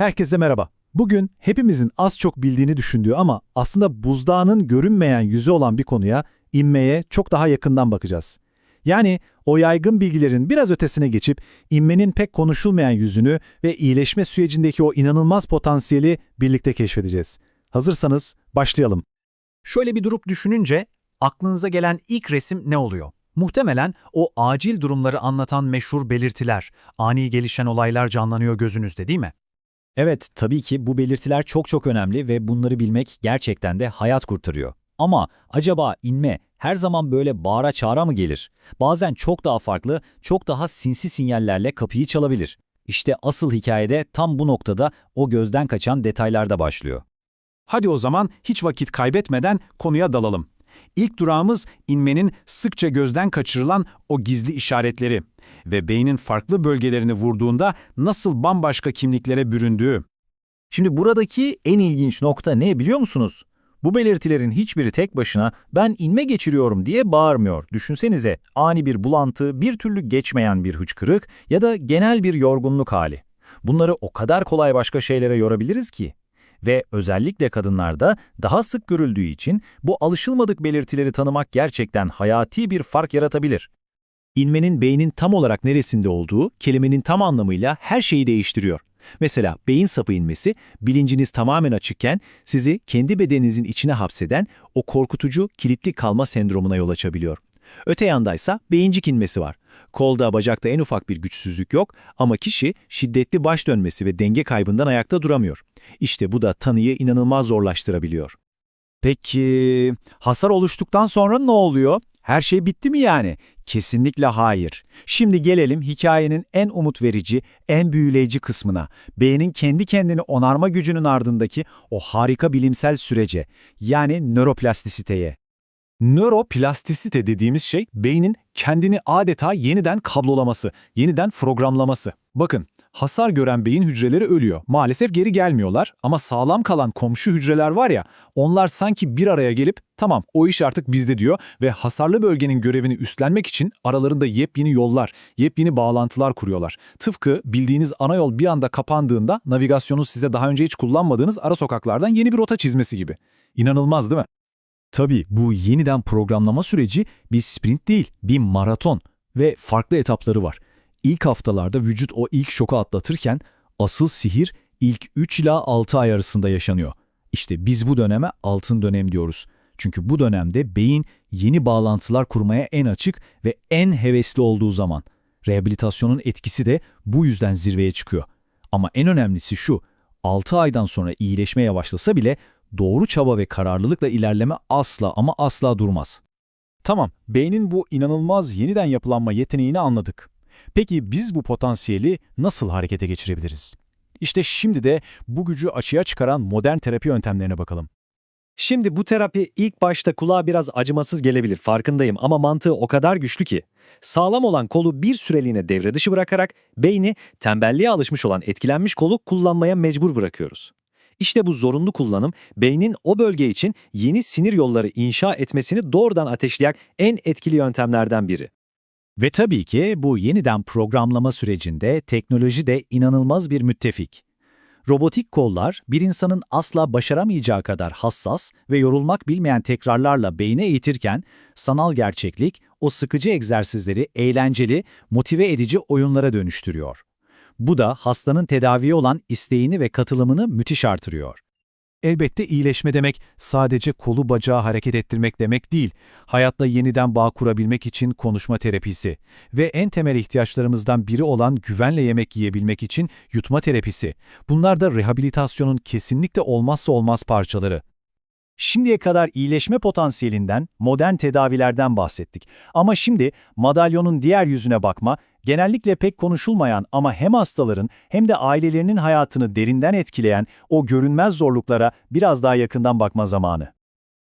Herkese merhaba. Bugün hepimizin az çok bildiğini düşündüğü ama aslında buzdağının görünmeyen yüzü olan bir konuya, inmeye çok daha yakından bakacağız. Yani o yaygın bilgilerin biraz ötesine geçip inmenin pek konuşulmayan yüzünü ve iyileşme sürecindeki o inanılmaz potansiyeli birlikte keşfedeceğiz. Hazırsanız başlayalım. Şöyle bir durup düşününce aklınıza gelen ilk resim ne oluyor? Muhtemelen o acil durumları anlatan meşhur belirtiler, ani gelişen olaylar canlanıyor gözünüzde değil mi? Evet, tabii ki bu belirtiler çok çok önemli ve bunları bilmek gerçekten de hayat kurtarıyor. Ama acaba inme her zaman böyle bağıra çağıra mı gelir? Bazen çok daha farklı, çok daha sinsi sinyallerle kapıyı çalabilir. İşte asıl hikayede tam bu noktada o gözden kaçan detaylarda başlıyor. Hadi o zaman hiç vakit kaybetmeden konuya dalalım. İlk durağımız inmenin sıkça gözden kaçırılan o gizli işaretleri ve beynin farklı bölgelerini vurduğunda nasıl bambaşka kimliklere büründüğü. Şimdi buradaki en ilginç nokta ne biliyor musunuz? Bu belirtilerin hiçbiri tek başına ben inme geçiriyorum diye bağırmıyor. Düşünsenize ani bir bulantı, bir türlü geçmeyen bir hıçkırık ya da genel bir yorgunluk hali. Bunları o kadar kolay başka şeylere yorabiliriz ki. Ve özellikle kadınlarda daha sık görüldüğü için bu alışılmadık belirtileri tanımak gerçekten hayati bir fark yaratabilir. İnmenin beynin tam olarak neresinde olduğu kelimenin tam anlamıyla her şeyi değiştiriyor. Mesela beyin sapı inmesi, bilinciniz tamamen açıkken sizi kendi bedeninizin içine hapseden o korkutucu kilitli kalma sendromuna yol açabiliyor. Öte yandaysa beyincik inmesi var. Kolda, bacakta en ufak bir güçsüzlük yok ama kişi şiddetli baş dönmesi ve denge kaybından ayakta duramıyor. İşte bu da tanıyı inanılmaz zorlaştırabiliyor. Peki hasar oluştuktan sonra ne oluyor? Her şey bitti mi yani? Kesinlikle hayır. Şimdi gelelim hikayenin en umut verici, en büyüleyici kısmına. Beynin kendi kendini onarma gücünün ardındaki o harika bilimsel sürece, yani nöroplastisiteye. Nöroplastisite dediğimiz şey beynin kendini adeta yeniden kablolaması, yeniden programlaması. Bakın, hasar gören beyin hücreleri ölüyor. Maalesef geri gelmiyorlar ama sağlam kalan komşu hücreler var ya, onlar sanki bir araya gelip tamam o iş artık bizde diyor ve hasarlı bölgenin görevini üstlenmek için aralarında yepyeni yollar, yepyeni bağlantılar kuruyorlar. Tıpkı bildiğiniz ana yol bir anda kapandığında navigasyonun size daha önce hiç kullanmadığınız ara sokaklardan yeni bir rota çizmesi gibi. İnanılmaz değil mi? Tabii bu yeniden programlama süreci bir sprint değil, bir maraton ve farklı etapları var. İlk haftalarda vücut o ilk şoku atlatırken asıl sihir ilk 3 ila 6 ay arasında yaşanıyor. İşte biz bu döneme altın dönem diyoruz. Çünkü bu dönemde beyin yeni bağlantılar kurmaya en açık ve en hevesli olduğu zaman. Rehabilitasyonun etkisi de bu yüzden zirveye çıkıyor. Ama en önemlisi şu, 6 aydan sonra iyileşme yavaşlasa bile doğru çaba ve kararlılıkla ilerleme asla ama asla durmaz. Tamam, beynin bu inanılmaz yeniden yapılanma yeteneğini anladık. Peki biz bu potansiyeli nasıl harekete geçirebiliriz? İşte şimdi de bu gücü açığa çıkaran modern terapi yöntemlerine bakalım. Şimdi bu terapi ilk başta kulağa biraz acımasız gelebilir farkındayım ama mantığı o kadar güçlü ki. Sağlam olan kolu bir süreliğine devre dışı bırakarak beyni tembelliğe alışmış olan etkilenmiş kolu kullanmaya mecbur bırakıyoruz. İşte bu zorunlu kullanım beynin o bölge için yeni sinir yolları inşa etmesini doğrudan ateşleyen en etkili yöntemlerden biri. Ve tabii ki bu yeniden programlama sürecinde teknoloji de inanılmaz bir müttefik. Robotik kollar bir insanın asla başaramayacağı kadar hassas ve yorulmak bilmeyen tekrarlarla beyne eğitirken sanal gerçeklik o sıkıcı egzersizleri eğlenceli, motive edici oyunlara dönüştürüyor. Bu da hastanın tedaviye olan isteğini ve katılımını müthiş artırıyor. Elbette iyileşme demek sadece kolu bacağı hareket ettirmek demek değil. Hayatla yeniden bağ kurabilmek için konuşma terapisi ve en temel ihtiyaçlarımızdan biri olan güvenle yemek yiyebilmek için yutma terapisi. Bunlar da rehabilitasyonun kesinlikle olmazsa olmaz parçaları. Şimdiye kadar iyileşme potansiyelinden, modern tedavilerden bahsettik. Ama şimdi madalyonun diğer yüzüne bakma, genellikle pek konuşulmayan ama hem hastaların hem de ailelerinin hayatını derinden etkileyen o görünmez zorluklara biraz daha yakından bakma zamanı.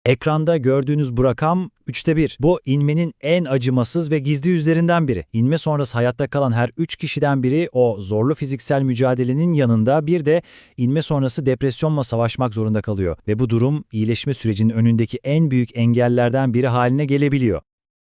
Ekranda gördüğünüz bu rakam 3'te 1. Bu inmenin en acımasız ve gizli yüzlerinden biri. İnme sonrası hayatta kalan her 3 kişiden biri o zorlu fiziksel mücadelenin yanında bir de inme sonrası depresyonla savaşmak zorunda kalıyor. Ve bu durum iyileşme sürecinin önündeki en büyük engellerden biri haline gelebiliyor.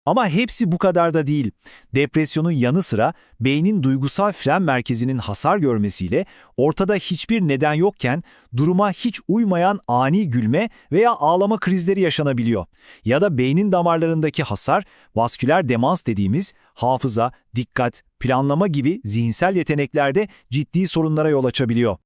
Ama hepsi bu kadar da değil. Depresyonun yanı sıra beynin duygusal fren merkezinin hasar görmesiyle ortada hiçbir neden yokken duruma hiç uymayan ani gülme veya ağlama krizleri yaşanabiliyor. Ya da beynin damarlarındaki hasar, vasküler demans dediğimiz hafıza, dikkat, planlama gibi zihinsel yeteneklerde ciddi sorunlara yol açabiliyor.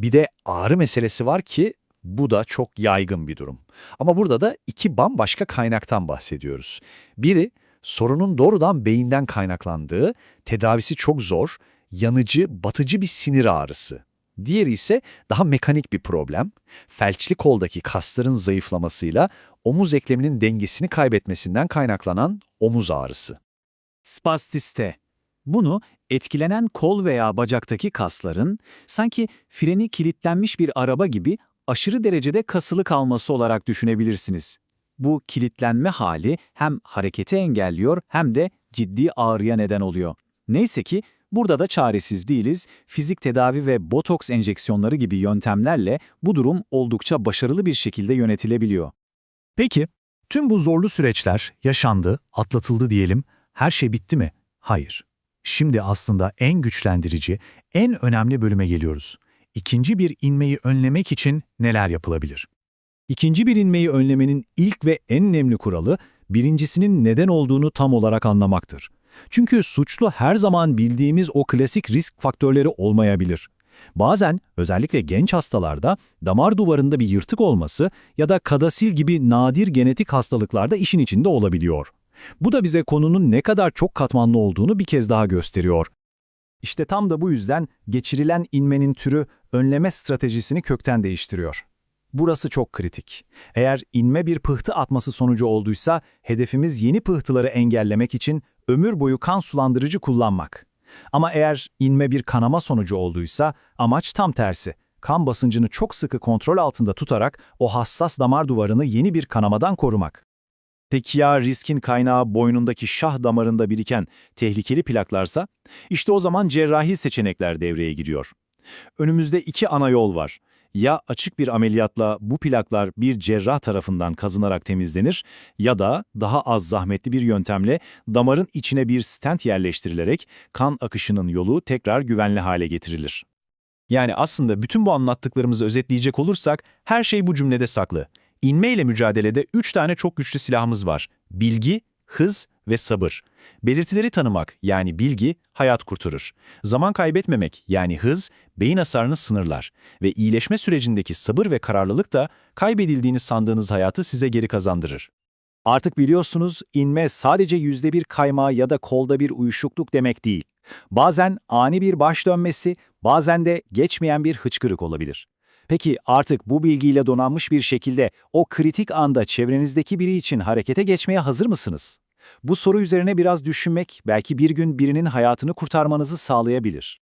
Bir de ağrı meselesi var ki bu da çok yaygın bir durum. Ama burada da iki bambaşka kaynaktan bahsediyoruz. Biri sorunun doğrudan beyinden kaynaklandığı, tedavisi çok zor, yanıcı, batıcı bir sinir ağrısı. Diğeri ise daha mekanik bir problem. Felçli koldaki kasların zayıflamasıyla omuz ekleminin dengesini kaybetmesinden kaynaklanan omuz ağrısı. Spastiste. Bunu etkilenen kol veya bacaktaki kasların sanki freni kilitlenmiş bir araba gibi aşırı derecede kasılı kalması olarak düşünebilirsiniz. Bu kilitlenme hali hem hareketi engelliyor hem de ciddi ağrıya neden oluyor. Neyse ki burada da çaresiz değiliz. Fizik tedavi ve botoks enjeksiyonları gibi yöntemlerle bu durum oldukça başarılı bir şekilde yönetilebiliyor. Peki, tüm bu zorlu süreçler yaşandı, atlatıldı diyelim. Her şey bitti mi? Hayır. Şimdi aslında en güçlendirici, en önemli bölüme geliyoruz. İkinci bir inmeyi önlemek için neler yapılabilir? İkinci bir inmeyi önlemenin ilk ve en önemli kuralı, birincisinin neden olduğunu tam olarak anlamaktır. Çünkü suçlu her zaman bildiğimiz o klasik risk faktörleri olmayabilir. Bazen, özellikle genç hastalarda, damar duvarında bir yırtık olması ya da kadasil gibi nadir genetik hastalıklarda işin içinde olabiliyor. Bu da bize konunun ne kadar çok katmanlı olduğunu bir kez daha gösteriyor. İşte tam da bu yüzden geçirilen inmenin türü önleme stratejisini kökten değiştiriyor. Burası çok kritik. Eğer inme bir pıhtı atması sonucu olduysa, hedefimiz yeni pıhtıları engellemek için ömür boyu kan sulandırıcı kullanmak. Ama eğer inme bir kanama sonucu olduysa, amaç tam tersi. Kan basıncını çok sıkı kontrol altında tutarak o hassas damar duvarını yeni bir kanamadan korumak. Peki ya riskin kaynağı boynundaki şah damarında biriken tehlikeli plaklarsa? İşte o zaman cerrahi seçenekler devreye giriyor. Önümüzde iki ana yol var. Ya açık bir ameliyatla bu plaklar bir cerrah tarafından kazınarak temizlenir ya da daha az zahmetli bir yöntemle damarın içine bir stent yerleştirilerek kan akışının yolu tekrar güvenli hale getirilir. Yani aslında bütün bu anlattıklarımızı özetleyecek olursak her şey bu cümlede saklı. İnme ile mücadelede üç tane çok güçlü silahımız var. Bilgi, hız ve sabır. Belirtileri tanımak yani bilgi hayat kurtarır. Zaman kaybetmemek yani hız beyin hasarını sınırlar. Ve iyileşme sürecindeki sabır ve kararlılık da kaybedildiğini sandığınız hayatı size geri kazandırır. Artık biliyorsunuz inme sadece yüzde bir kayma ya da kolda bir uyuşukluk demek değil. Bazen ani bir baş dönmesi, bazen de geçmeyen bir hıçkırık olabilir. Peki artık bu bilgiyle donanmış bir şekilde o kritik anda çevrenizdeki biri için harekete geçmeye hazır mısınız? Bu soru üzerine biraz düşünmek belki bir gün birinin hayatını kurtarmanızı sağlayabilir.